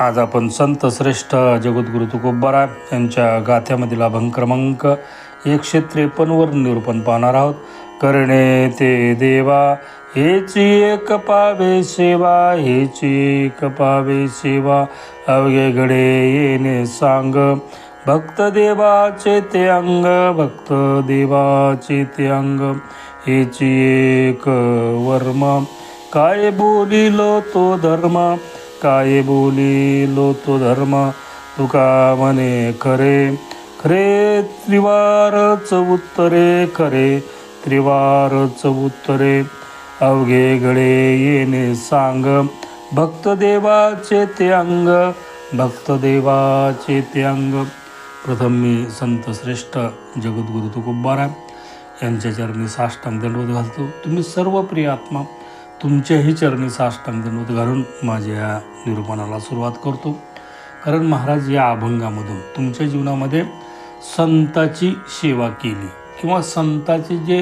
आज आपण संत श्रेष्ठ जगद्गुरु तुकोबारा यांच्या गाथ्यामधील अभंग क्रमांक एकशे त्रेपन्नवर निरूपण पाहणार आहोत. करणे ते देवा हेची एक पावे सेवा हेची एक पावे सेवा. अवघे घडे येणे सांग भक्त देवाचे ते अंग भक्त देवाचे ते अंग. हेची एक वर्म काय बोलिलो तो धर्म? काय बोलिलो तो धर्म तुका म्हणे खरे. खरे त्रिवारच उत्तरे खरे त्रिवारच उत्तरे. अवघे गळे येणे सांग भक्त देवाचे ते अंग भक्त देवाचे ते अंग. प्रथम मी संत श्रेष्ठ जगद्गुरु तुकोबारा यांच्या चरणी साष्टांग दंडवत घालतो. तुम्ही सर्व प्रिय आत्मा तुमच्याही चरणी साष्टांग दंडवत घालून माझ्या निरूपणाला सुरुवात करतो. कारण महाराज या अभंगामधून तुमच्या जीवनामध्ये संताची सेवा केली किंवा संताचे जे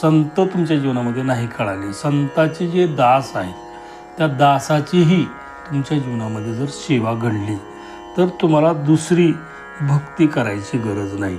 संत तुमच्या जीवनामध्ये नाही कळाले संताचे जे दास आहेत त्या दासाचीही तुमच्या जीवनामध्ये जर सेवा घडली तर तुम्हाला दुसरी भक्ती करायची गरज नाही.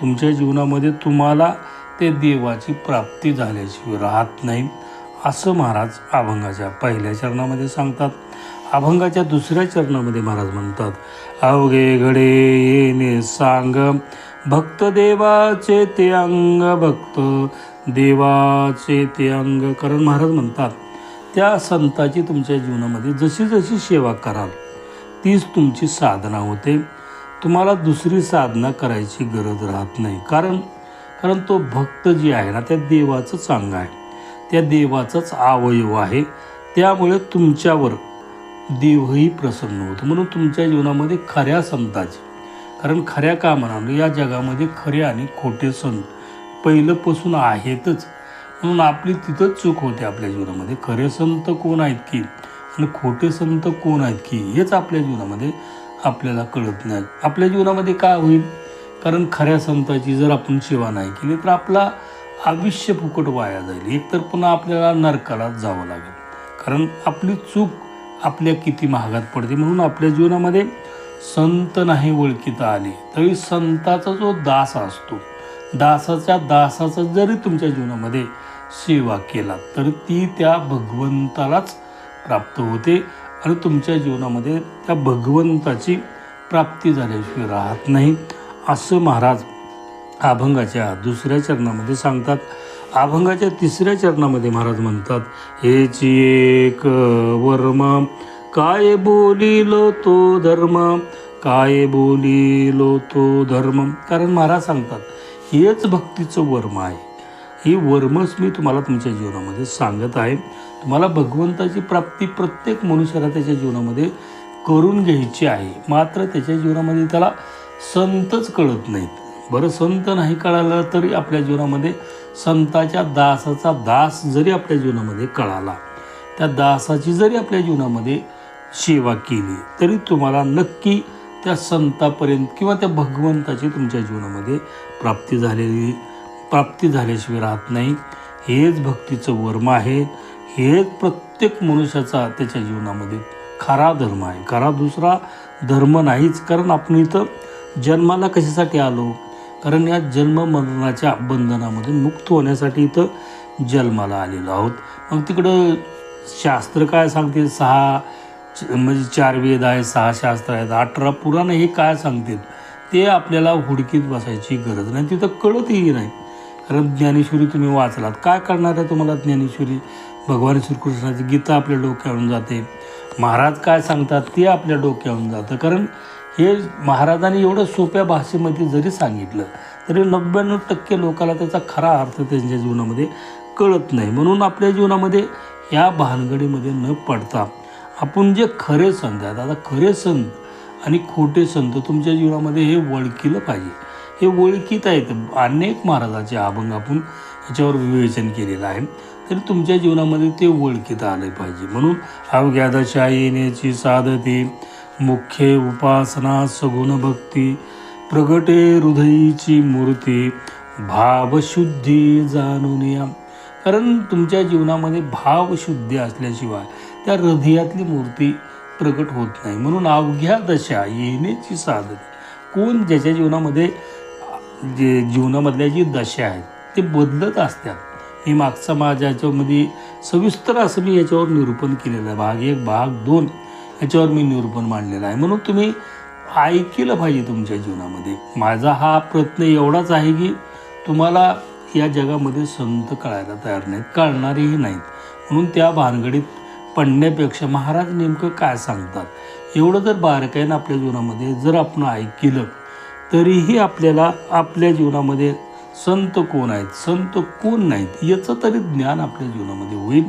तुमच्या जीवनामध्ये तुम्हाला ते देवाची प्राप्ती झाल्याशिवाय राहत नाही. असं महाराज अभंगाच्या पहिल्या चरणामध्ये सांगतात. अभंगाच्या दुसऱ्या चरणामध्ये महाराज म्हणतात अवघे घडे येणे सांग भक्त देवाचे ते अंग भक्त देवाचे ते अंग. कारण महाराज म्हणतात त्या संताची तुमच्या जीवनामध्ये जशी जशी सेवा कराल तीच तुमची साधना होते. तुम्हाला दुसरी साधना करायची गरज राहत नाही. कारण कारण तो भक्त जी आहे ना त्या देवाचंच अंग आहे. त्या देवाचाच अवयव आहे. त्यामुळे तुमच्यावर देवही प्रसन्न होतो. म्हणून तुमच्या जीवनामध्ये खऱ्या संताची. कारण खऱ्या कामानं या जगामध्ये खरे आणि खोटे संत पहिलंपासून आहेतच. म्हणून आपली तिथंच चूक होते आपल्या जीवनामध्ये. खरे संत कोण आहेत की? आणि खोटे संत कोण आहेत की? हेच आपल्या जीवनामध्ये आपल्याला कळत नाही. आपल्या जीवनामध्ये काय होईल? कारण खऱ्या संताची जर आपण सेवा नाही केली तर आपला आयुष्य फुकट वाया जाईल एकतर पुन्हा आपल्याला नरकाला जावं लागेल. कारण आपली चूक आपल्या किती महागात पडते म्हणून आपल्या जीवनामध्ये संत नाही ओळखीता आले तरी संताचा जो दास असतो दासाच्या दासाचा जरी तुमच्या जीवनामध्ये सेवा केला तर ती त्या भगवंतालाच प्राप्त होते आणि तुमच्या जीवनामध्ये त्या भगवंताची प्राप्ती झाल्याशिवाय राहत नाही. असं महाराज अभंगाच्या दुसऱ्या चरणामध्ये सांगतात. अभंगाच्या तिसऱ्या चरणामध्ये महाराज म्हणतात हेची एक वर्म काय बोलिलो तो धर्म? काय बोलिलो तो धर्म? कारण महाराज सांगतात हेच भक्तीचं वर्म आहे. ही वर्मच मी तुम्हाला तुमच्या जीवनामध्ये सांगत आहे. तुम्हाला भगवंताची प्राप्ती प्रत्येक मनुष्याला त्याच्या जीवनामध्ये करून घ्यायची आहे. मात्र त्याच्या जीवनामध्ये त्याला संतच कळत नाहीत. बरं संत नाही कळालं तरी आपल्या जीवनामध्ये संताच्या दासाचा दास जरी आपल्या जीवनामध्ये कळाला त्या दासाची जरी आपल्या जीवनामध्ये सेवा केली तरी तुम्हाला नक्की त्या संतापर्यंत किंवा त्या भगवंताची तुमच्या जीवनामध्ये प्राप्ती झालेली प्राप्ती झाल्याशिवाय राहत नाही. हेच भक्तीचं वर्म आहे. हेच प्रत्येक मनुष्याचा त्याच्या जीवनामध्ये खरा धर्म आहे. खरा दुसरा धर्म नाहीच कारण आपण इथं जन्माला कशासाठी आलो? कारण या जन्म मरणाच्या बंधनामधून मुक्त होण्यासाठी इथं जन्माला आलेलो आहोत. मग तिकडं शास्त्र काय सांगते सहा च- म्हणजे चार वेद आहे सहा शास्त्र आहेत अठरा पुराण हे काय सांगतील? ते आपल्याला हुडकीत बसायची गरज नाही. तिथं कळतही नाही. कारण ज्ञानेश्वरी तुम्ही वाचलात. काय करणार आहे तुम्हाला ज्ञानेश्वरी? भगवान श्रीकृष्णाची गीता आपल्या डोक्यावरून जाते. महाराज काय सांगतात ते आपल्या डोक्यावरून जातं. कारण हे महाराजांनी एवढं सोप्या भाषेमध्ये जरी सांगितलं तरी नव्याण्णव टक्के लोकाला त्याचा खरा अर्थ त्यांच्या जीवनामध्ये कळत नाही. म्हणून आपल्या जीवनामध्ये या भानगडीमध्ये न पडता आपण जे खरे संत आहेत आता खरे संत आणि खोटे संत तुमच्या जीवनामध्ये हे ओळखीलं पाहिजे. हे ओळखीत आहेत. अनेक महाराजाचे अभंग आपण याच्यावर विवेचन केलेलं आहे. तरी तुमच्या जीवनामध्ये ते ओळखीत आलं पाहिजे. म्हणून अवघ्या दशा येण्याची साधते मुख्य उपासना सगुण भक्ती प्रगटे हृदयीची मूर्ती भावशुद्धी जाणून या. कारण तुमच्या जीवनामध्ये भावशुद्धी असल्याशिवाय त्या हृदयातली मूर्ती प्रकट होत नाही. म्हणून अवघ्या दशा येण्याची साधने. कोण ज्याच्या जीवनामध्ये जे जीवनामधल्या जी दशा आहेत ते बदलत असतात हे मागचा माझ्या याच्यामध्ये सविस्तर असं मी याच्यावर निरूपण केलेलं आहे. भाग एक भाग दोन. याच्यावर मी निरूपण मांडलेलं आहे. म्हणून तुम्ही ऐकलं पाहिजे तुमच्या जीवनामध्ये. माझा हा प्रयत्न एवढाच आहे की तुम्हाला या जगामध्ये संत कळायला तयार नाहीत कळणारेही नाहीत. म्हणून त्या भानगडीत पडण्यापेक्षा महाराज नेमकं काय सांगतात? एवढं जर बारकाईनं आपल्या जीवनामध्ये जर आपण ऐकलं तरीही आपल्याला आपल्या जीवनामध्ये संत कोण आहेत संत कोण नाहीत याचं तरी ज्ञान आपल्या जीवनामध्ये होईल.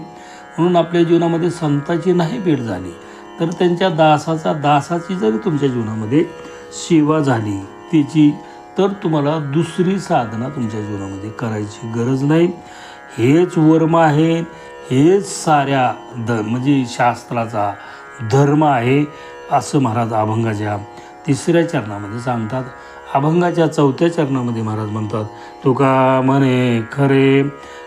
म्हणून आपल्या जीवनामध्ये संताची नाही भेट झाली. तर त्यांच्या दासाचा दासाची जरी तुमच्या जीवनामध्ये सेवा झाली त्याची तर तुम्हाला दुसरी साधना तुमच्या जीवनामध्ये करायची गरज नाही. हेच वर्म आहे हेच साऱ्या द म्हणजे शास्त्राचा धर्म आहे असं महाराज अभंगाच्या तिसऱ्या चरणामध्ये सांगतात. अभंगाच्या चौथ्या चरणामध्ये महाराज म्हणतात तुका म्हणे खरे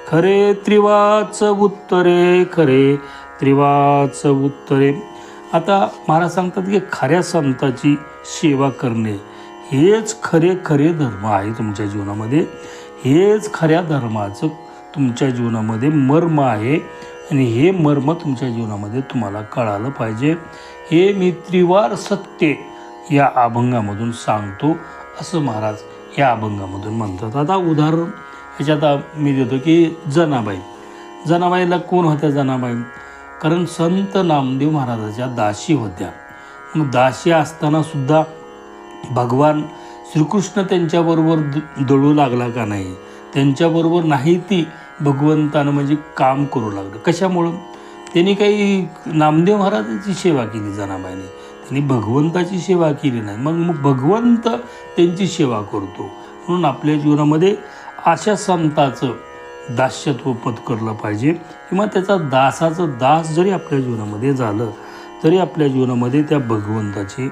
खरे त्रिवाच उत्तरे खरे त्रिवाच उत्तरे. आता महाराज सांगतात की खऱ्या संताची सेवा करणे हेच खरे खरे धर्म आहे तुमच्या जीवनामध्ये. हेच खऱ्या धर्माचं तुमच्या जीवनामध्ये मर्म आहे आणि हे मर्म तुमच्या जीवनामध्ये तुम्हाला कळालं पाहिजे. हे मी त्रिवार सत्य या अभंगामधून सांगतो असं महाराज या अभंगामधून म्हणतात. आता उदाहरण ह्याच्यात मी देतो की जनाबाई. जनाबाईला कोण होत्या जनाबाई? कारण संत नामदेव महाराजाच्या दाशी होत्या. मग दाशी असताना सुद्धा भगवान श्रीकृष्ण त्यांच्याबरोबर द- दळू लागला का नाही? त्यांच्याबरोबर नाही ती भगवंतानं म्हणजे काम करू लागलं. कशामुळं? त्यांनी काही नामदेव महाराजांची सेवा केली जनाबाईने. त्यांनी भगवंताची सेवा केली नाही. मग मग भगवंत त्यांची सेवा करतो. म्हणून आपल्या जीवनामध्ये अशा संताचं दास्यत्व पत्करलं पाहिजे. किंवा त्याचा दासाचं दास जरी आपल्या जीवनामध्ये झालं तरी आपल्या जीवनामध्ये त्या भगवंताची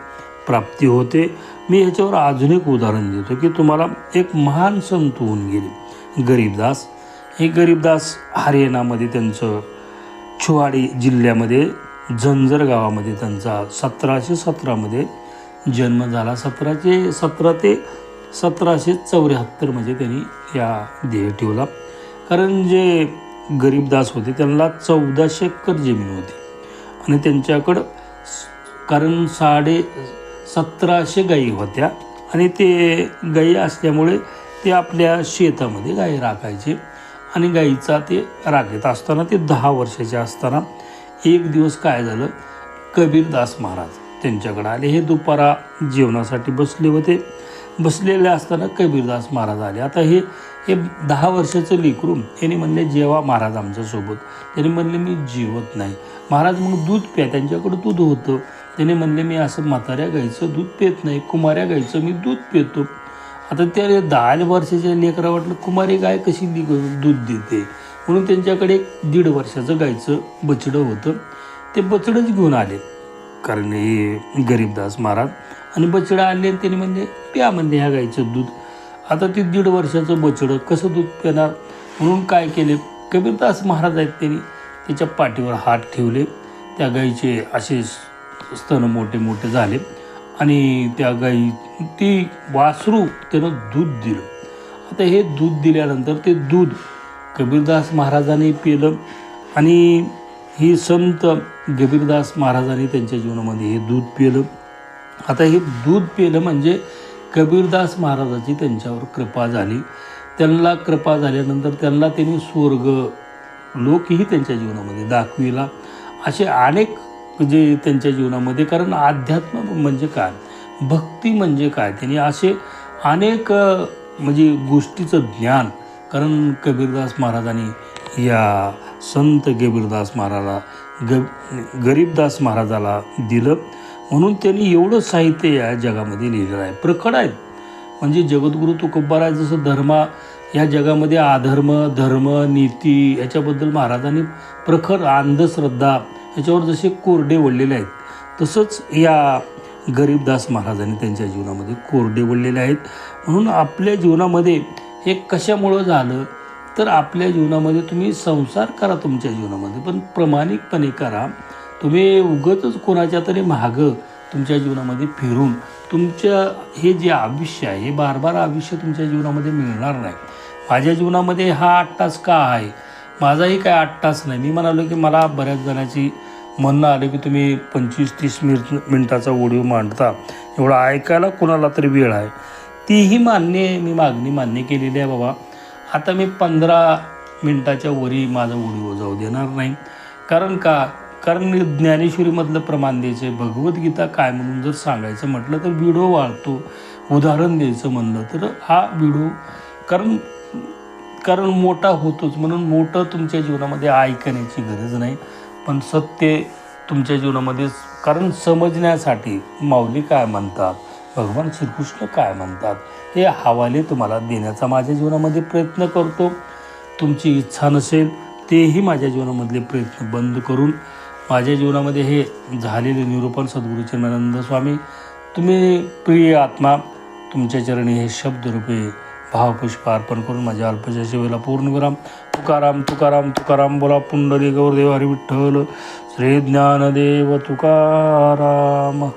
प्राप्ती होते. मी ह्याच्यावर अजून एक उदाहरण देतो की तुम्हाला एक महान संत होऊन गेले. गरीबदास हे गरीबदास हरियाणामध्ये त्यांचं छुवाडी जिल्ह्यामध्ये झंजर गावामध्ये त्यांचा सतराशे सतरामध्ये जन्म झाला. सतराशे सतरा ते सतराशे चौऱ्याहत्तरमध्ये म्हणजे त्यांनी या देह ठेवला. कारण जे गरीबदास होते त्यांना चौदाशे एकर जमीन होती. आणि त्यांच्याकडं कारण साडे सतराशे गायी होत्या आणि ते गायी असल्यामुळे ते आपल्या शेतामध्ये गायी राखायचे आणि गाईचा ते राखत असताना ते दहा वर्षाचे असताना एक दिवस काय झालं कबीरदास महाराज त्यांच्याकडे आले. हे दुपारा जेवणासाठी बसले होते. बसलेले असताना कबीरदास महाराज आले. आता हे हे दहा वर्षाचं लेकरून त्यांनी म्हणले जेवा महाराज आमच्यासोबत त्यांनी म्हणले मी जेवत नाही. महाराज मग दूध प्या त्यांच्याकडं दूध होतं. त्याने म्हणले मी असं म्हाताऱ्या गाईचं दूध पित नाही कुमाऱ्या गाईचं मी दूध पितो. आता त्या दहा वर्षाच्या लेकरा वाटलं कुमारी गाय कशी दि- दूध देते? म्हणून त्यांच्याकडे एक दीड वर्षाचं गायचं बछडं होतं. ते बछडंच घेऊन आले. कारण हे गरीबदास महाराज आणि बछडं आणले आणि त्यांनी म्हणले प्या म्हणले ह्या गाईचं दूध. आता ते दीड वर्षाचं बछडं कसं दूध पिणार? म्हणून काय केले? कबीरदास महाराज आहेत त्यांनी त्याच्या पाठीवर हात ठेवले. त्या गाईचे असे स्तन मोठे मोठे झाले आणि त्या गाई ती वासरू त्यानं दूध दिलं. आता हे दूध दिल्यानंतर ते दूध कबीरदास महाराजांनी पिलं आणि ही संत कबीरदास महाराजांनी त्यांच्या जीवनामध्ये हे दूध पिलं. आता हे दूध पिलं म्हणजे कबीरदास महाराजाची त्यांच्यावर कृपा झाली. त्यांना कृपा झाल्यानंतर त्यांना त्यांनी स्वर्ग लोकही त्यांच्या जीवनामध्ये दाखविला. असे अनेक जे त्यांच्या जीवनामध्ये कारण अध्यात्म म्हणजे काय? भक्ती म्हणजे काय? त्यांनी असे अनेक म्हणजे गोष्टीचं ज्ञान कारण कबीरदास महाराजांनी या संत कबीरदास महाराजा ग गरीबदास महाराजाला दिलं. म्हणून त्यांनी एवढं साहित्य या जगामध्ये लिहिलेलं आहे. प्रखड आहेत म्हणजे जगद्गुरु तुकोबारा जसं धर्मा या जगामध्ये अधर्म धर्म नीती याच्याबद्दल महाराजांनी प्रखर अंधश्रद्धा याच्यावर जसे कोरडे वळलेले आहेत तसंच या गरीबदास महाराजांनी त्यांच्या जीवनामध्ये कोरडे वळलेले आहेत. म्हणून आपल्या जीवनामध्ये हे कशामुळं झालं? तर आपल्या जीवनामध्ये तुम्ही संसार करा तुमच्या जीवनामध्ये पण प्रामाणिकपणे करा. तुम्ही उगतच कोणाच्या तरी मागं तुमच्या जीवनामध्ये फिरून तुमच्या हे जे आयुष्य आहे हे बार बार आयुष्य तुमच्या जीवनामध्ये मिळणार नाही. माझ्या जीवनामध्ये हा आठ तास का आहे? माझाही काय आठ तास नाही. मी म्हणालो की मला बऱ्याच जणांची म्हणणं आलं की तुम्ही पंचवीस तीस मिनिट मिनटाचा ओडिओ मांडता. एवढा ऐकायला कोणाला तरी वेळ आहे. तीही मान्य आहे मी मागणी मान्य केलेली आहे बाबा. आता मी पंधरा मिनटाच्या वरी माझा ओडिओ जाऊ देणार नाही. कारण का? कारण ज्ञानेश्वरीमधलं प्रमाण द्यायचं आहे भगवद्गीता काय म्हणून जर सांगायचं म्हटलं तर व्हिडिओ वाढतो. उदाहरण द्यायचं म्हणलं तर हा व्हिडिओ कारण कारण मोठा होतोच. म्हणून मोठं तुमच्या जीवनामध्ये ऐकण्याची गरज नाही. पण सत्य तुमच्या जीवनामध्ये कारण समजण्यासाठी माऊली काय म्हणतात भगवान श्रीकृष्ण काय म्हणतात हे हवाले तुम्हाला देण्याचा माझ्या जीवनामध्ये प्रयत्न करतो. तुमची इच्छा नसेल तेही माझ्या जीवनामधले प्रयत्न बंद करून माझ्या जीवनामध्ये हे झालेले निरूपण सद्गुरू चिन्मानंद स्वामी तुम्ही प्रिय आत्मा तुमच्या चरणी हे शब्दरूपे भावपुष्प अर्पण करून माझ्या अल्पशा सेवेला पूर्णविराम तुकाराम तुकाराम तुकाराम बोला पुंडली गौरदेव हरी विठ्ठल श्री ज्ञानदेव तुकाराम.